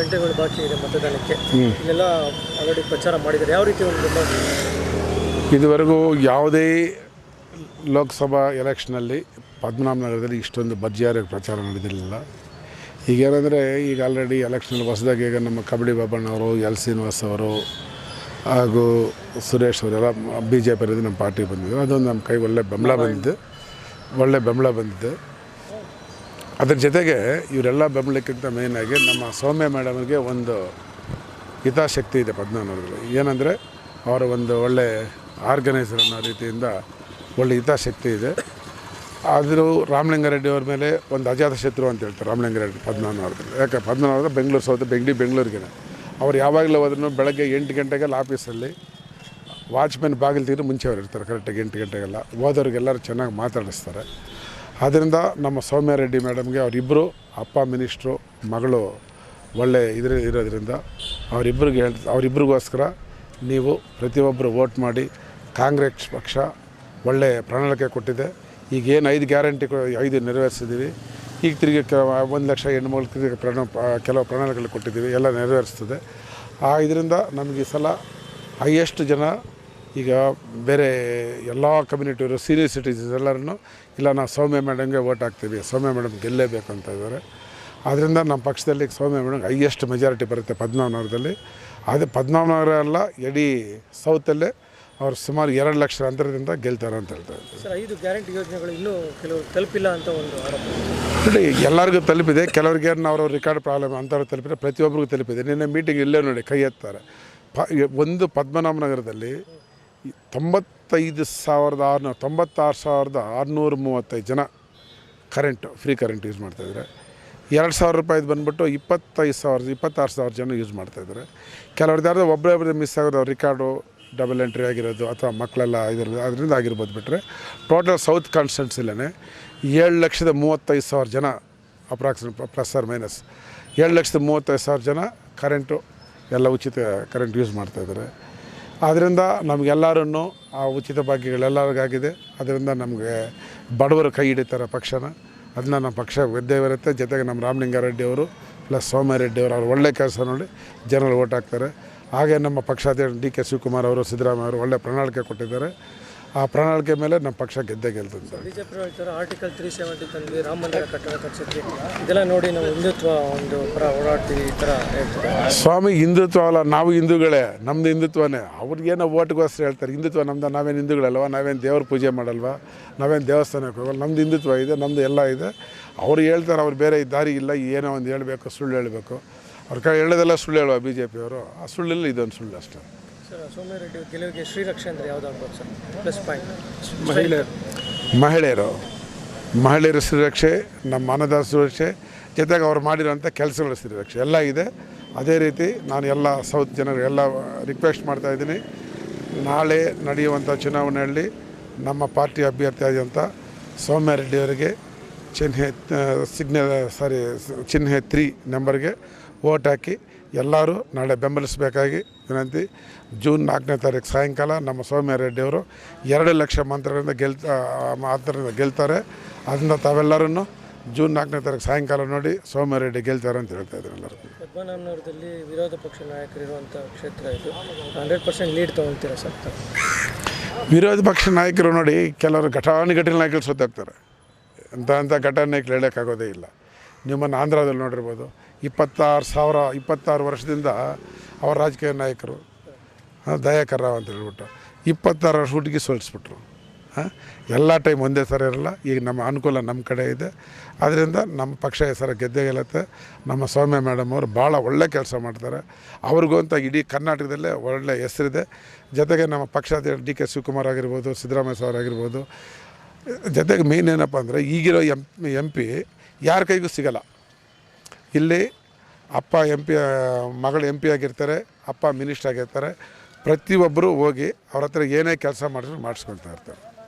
ಗಂಟೆಗಳು ಬಾಕಿ ಇದೆ ಮತದಾನಕ್ಕೆ. ಇಲ್ಲೆಲ್ಲ ಆಲ್ರೆಡಿ ಪ್ರಚಾರ ಮಾಡಿದ್ದಾರೆ. ಯಾವ ರೀತಿ ಒಂದು ಇದುವರೆಗೂ ಯಾವುದೇ ಲೋಕಸಭಾ ಎಲೆಕ್ಷನಲ್ಲಿ ಪದ್ಮನಾಭನಗರದಲ್ಲಿ ಇಷ್ಟೊಂದು ಭರ್ಜರಿಯಾಗಿ ಪ್ರಚಾರ ನಡೆದಿರಲಿಲ್ಲ. ಈಗೇನೆಂದರೆ ಈಗ ಆಲ್ರೆಡಿ ಎಲೆಕ್ಷನಲ್ಲಿ ಹೊಸದಾಗಿ ಈಗ ನಮ್ಮ ಕಬಡ್ಡಿ ಬಾಬಣ್ಣವರು ಎಲ್ ಶ್ರೀನಿವಾಸ್ ಅವರು ಹಾಗೂ ಸುರೇಶ್ ಅವರೆಲ್ಲ ಬಿ ಜೆ ಪಿ ನಮ್ಮ ಪಾರ್ಟಿಗೆ ಬಂದಿದ್ದರು ಅದೊಂದು ನಮ್ಮ ಕೈ ಒಳ್ಳೆ ಬೆಂಬಲ ಬಂದಿದೆ. ಒಳ್ಳೆ ಬೆಂಬಲ ಬಂದಿದೆ. ಅದ್ರ ಜೊತೆಗೆ ಇವರೆಲ್ಲ ಬೆಂಬಲಕ್ಕಿಂತ ಮೇಯ್ನಾಗಿ ನಮ್ಮ ಸೌಮ್ಯ ಮೇಡಮ್ಗೆ ಒಂದು ಹಿತಾಸಕ್ತಿ ಇದೆ ಪದ್ಮನಾಭದಲ್ಲಿ. ಏನಂದರೆ ಅವರ ಒಂದು ಒಳ್ಳೆ ಆರ್ಗನೈಸರ್ ಅನ್ನೋ ರೀತಿಯಿಂದ ಒಳ್ಳೆ ಹಿತಾಸಕ್ತಿ ಇದೆ. ಆದರೂ ರಾಮಲಿಂಗಾರೆಡ್ಡಿ ಅವ್ರ ಮೇಲೆ ಒಂದು ಅಜಾತ ಶತ್ರು ಅಂತ ಹೇಳ್ತಾರೆ ರಾಮಲಿಂಗಾರೆಡ್ಡಿ ಪದ್ಮನಾಭದಲ್ಲಿ. ಯಾಕೆ ಪದ್ಮನಾಭ ಬೆಂಗಳೂರು ಸೌತ್ ಬೆಂಗಳೂರು ಬೆಂಗಳೂರಿಗೆ ಅವ್ರು ಯಾವಾಗಲೂ ಹೋದ್ರೂ ಬೆಳಗ್ಗೆ ಎಂಟು ಗಂಟೆಗೆಲ್ಲ ಆಫೀಸಲ್ಲಿ ವಾಚ್ಮೆನ್ ಬಾಗಿಲು ತೆಗೆದು ಮುಂಚೆ ಅವ್ರು ಇರ್ತಾರೆ ಕರೆಕ್ಟಾಗಿ ಎಂಟು ಗಂಟೆಗೆಲ್ಲ. ಹೋದವ್ರಿಗೆಲ್ಲರೂ ಚೆನ್ನಾಗಿ ಮಾತಾಡಿಸ್ತಾರೆ. ಆದ್ದರಿಂದ ನಮ್ಮ ಸೌಮ್ಯ ರೆಡ್ಡಿ ಮೇಡಮ್ಗೆ ಅವರಿಬ್ಬರು ಅಪ್ಪ ಮಿನಿಸ್ಟ್ರು, ಮಗಳು ಒಳ್ಳೆ ಇದ್ರ ಇರೋದ್ರಿಂದ ಅವರಿಬ್ಬರಿಗೆ ಹೇಳ್ ಅವರಿಬ್ಬರಿಗೋಸ್ಕರ ನೀವು ಪ್ರತಿಯೊಬ್ಬರು ವೋಟ್ ಮಾಡಿ ಕಾಂಗ್ರೆಸ್ ಪಕ್ಷ ಒಳ್ಳೆ ಪ್ರಣಾಳಿಕೆ ಕೊಟ್ಟಿದೆ. ಈಗ ಏನು ಐದು ಗ್ಯಾರಂಟಿ ಐದು ನೆರವೇರಿಸಿದ್ದೀವಿ. ಈಗ ತಿರುಗಿ ಒಂದು ಲಕ್ಷ ಹೆಣ್ಮಕ್ಳು ತಿರುಗಿ ಪ್ರಣ ಕೆಲವು ಪ್ರಣಾಳಿಕೆಗಳು ಕೊಟ್ಟಿದ್ದೀವಿ. ಎಲ್ಲ ನೆರವೇರಿಸ್ತದೆ. ಆ ಇದರಿಂದ ನಮಗೆ ಈ ಸಲ ಹೈಯೆಸ್ಟ್ ಜನ ಈಗ ಬೇರೆ ಎಲ್ಲ ಕಮ್ಯುನಿಟಿಯವರು ಸೀನಿಯರ್ ಸಿಟಿಸನ್ಸ್ ಎಲ್ಲರೂ ಇಲ್ಲ ನಾವು ಸೌಮ್ಯ ಮೇಡಮ್ಗೆ ವೋಟ್ ಹಾಕ್ತೀವಿ ಸೌಮ್ಯ ಮೇಡಮ್ ಗೆಲ್ಲೇಬೇಕು ಅಂತ ಇದ್ದಾರೆ. ಆದ್ದರಿಂದ ನಮ್ಮ ಪಕ್ಷದಲ್ಲಿ ಸೌಮ್ಯ ಮೇಡಮ್ ಹೈಯೆಸ್ಟ್ ಮೆಜಾರಿಟಿ ಬರುತ್ತೆ ಪದ್ಮನಾಭನಗರದಲ್ಲಿ ಅದು ಪದ್ಮನಾಭನಗರ ಅಲ್ಲ ಇಡೀ ಸೌತಲ್ಲೇ ಅವ್ರು ಸುಮಾರು ಎರಡು ಲಕ್ಷ ಅಂತರದಿಂದ ಗೆಲ್ತಾರೆ ಅಂತ ಹೇಳ್ತಾರೆ ಸರ್ ಐದು ಗ್ಯಾರಂಟಿ ಯೋಜನೆಗಳು ಇನ್ನೂ ಕೆಲವರು ತಲುಪಿಲ್ಲ ಅಂತ ಒಂದು ಆರೋಪ. ನೋಡಿ ಎಲ್ಲರಿಗೂ ತಲುಪಿದೆ ಕೆಲವರಿಗೆ ಅವರ ರೆಕಾರ್ಡ್ ಪ್ರಾಬ್ಲಮ್ ಅಂಥವ್ರು ತಲುಪಿದೆ ಪ್ರತಿಯೊಬ್ಬರಿಗೂ ತಲುಪಿದೆ. ನಿನ್ನೆ ಮೀಟಿಂಗ್ ಇಲ್ಲೇ ನೋಡಿ ಕೈ ಎತ್ತಾರೆ. ಪ ಒಂದು ಪದ್ಮನಾಭನಗರದಲ್ಲಿ ತೊಂಬತ್ತೈದು ಸಾವಿರದ ಆರುನೂರು, ತೊಂಬತ್ತಾರು ಸಾವಿರದ ಆರುನೂರ ಮೂವತ್ತೈದು ಜನ ಕರೆಂಟು ಫ್ರೀ ಕರೆಂಟ್ ಯೂಸ್ ಮಾಡ್ತಾಯಿದ್ದಾರೆ ಎರಡು ಸಾವಿರ ರೂಪಾಯಿದು ಬಂದುಬಿಟ್ಟು ಇಪ್ಪತ್ತೈದು ಸಾವಿರದ ಇಪ್ಪತ್ತಾರು ಸಾವಿರ ಜನ ಯೂಸ್ ಮಾಡ್ತಾಯಿದ್ದಾರೆ ಕೆಲವ್ರದ್ದು ಯಾರ್ದು ಒಬ್ಬರೇ ಒಬ್ಬರೇ ಮಿಸ್ ಆಗೋದು, ರಿಕಾರ್ಡು ಡಬಲ್ ಎಂಟ್ರಿ ಆಗಿರೋದು ಅಥವಾ ಮಕ್ಕಳೆಲ್ಲ ಇದಿರೋದು ಅದರಿಂದ ಆಗಿರ್ಬೋದು ಬಿಟ್ಟರೆ ಟೋಟಲ್ ಸೌತ್ ಕಾನ್ಸ್ಟೆನ್ಸಿಲೇ ಏಳು ಲಕ್ಷದ ಮೂವತ್ತೈದು ಸಾವಿರ ಜನ ಅಪ್ರಾಕ್ಸಿಮೇಟ್ ಪ್ಲಸ್ ಆರ್ ಮೈನಸ್ ಏಳು ಲಕ್ಷದ ಮೂವತ್ತೈದು ಸಾವಿರ ಜನ ಕರೆಂಟು ಎಲ್ಲ ಉಚಿತ ಕರೆಂಟ್ ಯೂಸ್ ಮಾಡ್ತಾಯಿದ್ದಾರೆ ಆದ್ದರಿಂದ ನಮಗೆಲ್ಲರನ್ನು ಆ ಉಚಿತ ಭಾಗ್ಯಗಳೆಲ್ಲರಿಗಾಗಿದೆ ಅದರಿಂದ ನಮಗೆ ಬಡವರು ಕೈ ಹಿಡಿತಾರೆ ಪಕ್ಷನ. ಅದನ್ನ ನಮ್ಮ ಪಕ್ಷ ಗೆದ್ದೇ ಬರುತ್ತೆ. ಜೊತೆಗೆ ನಮ್ಮ ರಾಮಲಿಂಗಾರೆಡ್ಡಿ ಅವರು ಪ್ಲಸ್ ಸೋಮರೆಡ್ಡಿ ಅವರು, ಅವ್ರು ಒಳ್ಳೆ ಕೆಲಸ ನೋಡಿ ಜನರು ಓಟ್ ಹಾಕ್ತಾರೆ. ಹಾಗೆ ನಮ್ಮ ಪಕ್ಷಾಧ್ಯಕ್ಷ ಡಿ ಕೆ ಶಿವಕುಮಾರ್ ಅವರು, ಸಿದ್ದರಾಮಯ್ಯ ಅವರು ಒಳ್ಳೆ ಪ್ರಣಾಳಿಕೆ ಕೊಟ್ಟಿದ್ದಾರೆ. ಆ ಪ್ರಣಾಳಿಕೆ ಮೇಲೆ ನಮ್ಮ ಪಕ್ಷ ಗೆದ್ದೇ ಗೆಲ್ತದೆ ಬಿಜೆಪಿ ಹೇಳ್ತಾರೆ ಆರ್ಟಿಕಲ್ ತ್ರೀ ಸೆವೆಂಟಿ ತಂದ್ವಿ ರಾಮ ಮಂದಿರ ಕಟ್ಟಡ ಇದೆಲ್ಲ ನೋಡಿ ನಾವು ಹಿಂದುತ್ವ ಒಂದು ಪರ ಓಡಾಡ್ತೀವಿ ಈ ಥರ ಹೇಳ್ತಾರೆ? ಸ್ವಾಮಿ ಹಿಂದುತ್ವ ಅಲ್ಲ ನಾವು ಹಿಂದೂಗಳೇ ನಮ್ಮದು ಹಿಂದುತ್ವನೇ. ಅವ್ರಿಗೇನೋ ಓಟ್ಗೋಸ್ಕರ ಹೇಳ್ತಾರೆ ಹಿಂದುತ್ವ ನಮ್ದು ನಾವೇನು ಹಿಂದೂಗಳಲ್ವ ನಾವೇನು ದೇವ್ರ ಪೂಜೆ ಮಾಡಲ್ವಾ ನಾವೇನು ದೇವಸ್ಥಾನಕ್ಕೆ ಹೋಗಲ್ಲ ನಮ್ಮದು ಹಿಂದುತ್ವ ಇದೆ ನಮ್ಮದು ಎಲ್ಲ ಇದೆ. ಅವ್ರು ಹೇಳ್ತಾರೆ ಅವ್ರು ಬೇರೆ ದಾರಿ ಇಲ್ಲ ಏನೋ ಒಂದು ಹೇಳಬೇಕು ಸುಳ್ಳು ಹೇಳಬೇಕು. ಅವ್ರ ಕೈ ಹೇಳೋದೆಲ್ಲ ಸುಳ್ಳು ಹೇಳುವ ಬಿ ಜೆ ಪಿಯವರು ಆ ಸುಳ್ಳಿಲ್ಲ ಇದೊಂದು ಸುಳ್ಳು ಅಷ್ಟೇ. ಗೆಲುವಿಗೆ ಶ್ರೀರಕ್ಷೆ ಅಂದರೆ ಯಾವ್ದಾಗ್ಬೋದು ಸರ್? ಪ್ಲಸ್ ಪಾಯಿಂಟ್ ಮಹಿಳೆಯರು. ಮಹಿಳೆಯರು. ಮಹಿಳೆಯರ ಸುರಕ್ಷೆ ನಮ್ಮ ಮನದ ಸುರಕ್ಷೆ ಜೊತೆಗೆ ಅವ್ರು ಮಾಡಿರೋಂಥ ಕೆಲಸಗಳ ಸುರಕ್ಷೆ ಎಲ್ಲ ಇದೆ. ಅದೇ ರೀತಿ ನಾನು ಎಲ್ಲ ಸೌತ್ ಜನರು ಎಲ್ಲ ರಿಕ್ವೆಸ್ಟ್ ಮಾಡ್ತಾ ಇದ್ದೀನಿ. ನಾಳೆ ನಡೆಯುವಂಥ ಚುನಾವಣೆಯಲ್ಲಿ ನಮ್ಮ ಪಾರ್ಟಿ ಅಭ್ಯರ್ಥಿ ಆದಂಥ ಸೌಮ್ಯ ರೆಡ್ಡಿ ಅವರಿಗೆ ಚಿಹ್ನೆ ಸಿಗ್ನ ಸಾರಿ ಚಿಹ್ನೆ ತ್ರೀ ನಂಬರ್ಗೆ ಓಟ್ ಹಾಕಿ ಎಲ್ಲರೂ ನಾಳೆ ಬೆಂಬಲಿಸಬೇಕಾಗಿ ವಿನಂತಿ. ಜೂನ್ ನಾಲ್ಕನೇ ತಾರೀಕು ಸಾಯಂಕಾಲ ನಮ್ಮ ಸೌಮ್ಯ ರೆಡ್ಡಿ ಅವರು ಎರಡು ಲಕ್ಷ ಮಂತ್ರಗಳಿಂದ ಗೆಲ್ತಾ ಮಾತ್ರದಿಂದ ಗೆಲ್ತಾರೆ. ಅದರಿಂದ ತಾವೆಲ್ಲರೂ ಜೂನ್ ನಾಲ್ಕನೇ ತಾರೀಕು ಸಾಯಂಕಾಲ ನೋಡಿ ಸೌಮ್ಯ ರೆಡ್ಡಿ ಗೆಲ್ತಾರೆ ಅಂತ ಹೇಳ್ತಾ ಇದ್ದಾರೆ ಎಲ್ಲರೂ. ಪದ್ಮನಾಭನಗರದಲ್ಲಿ ವಿರೋಧ ಪಕ್ಷ ನಾಯಕರಿರುವಂಥ ಕ್ಷೇತ್ರ ಇದು. ಹಂಡ್ರೆಡ್ ಪರ್ಸೆಂಟ್ ಲೀಡ್ ತೊಗೊಳ್ತೀರಾ ಸರ್? ವಿರೋಧ ಪಕ್ಷ ನಾಯಕರು ನೋಡಿ ಕೆಲವರು ಘಟಾನುಘಟನೆ ನಾಯಕರು ಸೋತಾಗ್ತಾರೆ ಅಂತ ಅಂಥ ಘಟನೆ ನಾಯಕರು ಹೇಳೋಕ್ಕಾಗೋದೇ ಇಲ್ಲ. ನಿಮ್ಮನ್ನು ಆಂಧ್ರದಲ್ಲಿ ನೋಡಿರ್ಬೋದು. ಇಪ್ಪತ್ತಾರು ಸಾವಿರ, ಇಪ್ಪತ್ತಾರು ವರ್ಷದಿಂದ ಅವರ ರಾಜಕೀಯ ನಾಯಕರು ದಯಾಕರ್ ರಾವ್ ಅಂತ ಹೇಳ್ಬಿಟ್ಟು ಇಪ್ಪತ್ತಾರು ವರ್ಷ ಹುಡುಗಿ ಸೋಲಿಸ್ಬಿಟ್ರು. ಎಲ್ಲ ಟೈಮ್ ಒಂದೇ ಸರ ಇರಲ್ಲ, ಈಗ ನಮ್ಮ ಅನುಕೂಲ ನಮ್ಮ ಕಡೆ ಇದೆ. ಅದರಿಂದ ನಮ್ಮ ಪಕ್ಷ ಹೆಸರು ಗೆದ್ದೆ ಗೆಲ್ಲುತ್ತೆ. ನಮ್ಮ ಸೌಮ್ಯ ಮೇಡಮ್ ಅವರು ಭಾಳ ಒಳ್ಳೆ ಕೆಲಸ ಮಾಡ್ತಾರೆ. ಅವ್ರಿಗೂ ಅಂತ ಇಡೀ ಕರ್ನಾಟಕದಲ್ಲೇ ಒಳ್ಳೆ ಹೆಸರಿದೆ. ಜೊತೆಗೆ ನಮ್ಮ ಪಕ್ಷದ ಡಿ ಕೆ ಶಿವಕುಮಾರ್ ಆಗಿರ್ಬೋದು, ಸಿದ್ದರಾಮಯ್ಯ ಸರ್ ಆಗಿರ್ಬೋದು. ಜೊತೆಗೆ ಮೇನ್ ಏನಪ್ಪ ಅಂದರೆ ಈಗಿರೋ ಎಂ ಎಂ ಪಿ ಯಾರ ಕೈಗೂ ಸಿಗಲ್ಲ. ಇಲ್ಲಿ ಅಪ್ಪ ಎಂ ಪಿ ಮಗಳು ಎಂ ಪಿ ಆಗಿರ್ತಾರೆ, ಅಪ್ಪ ಮಿನಿಸ್ಟ್ರ್ ಆಗಿರ್ತಾರೆ, ಪ್ರತಿಯೊಬ್ಬರು ಹೋಗಿ ಅವ್ರ ಹತ್ರ ಏನೇ ಕೆಲಸ ಮಾಡಿದ್ರು ಮಾಡಿಸ್ಕೊಳ್ತಾ ಇರ್ತಾರೆ.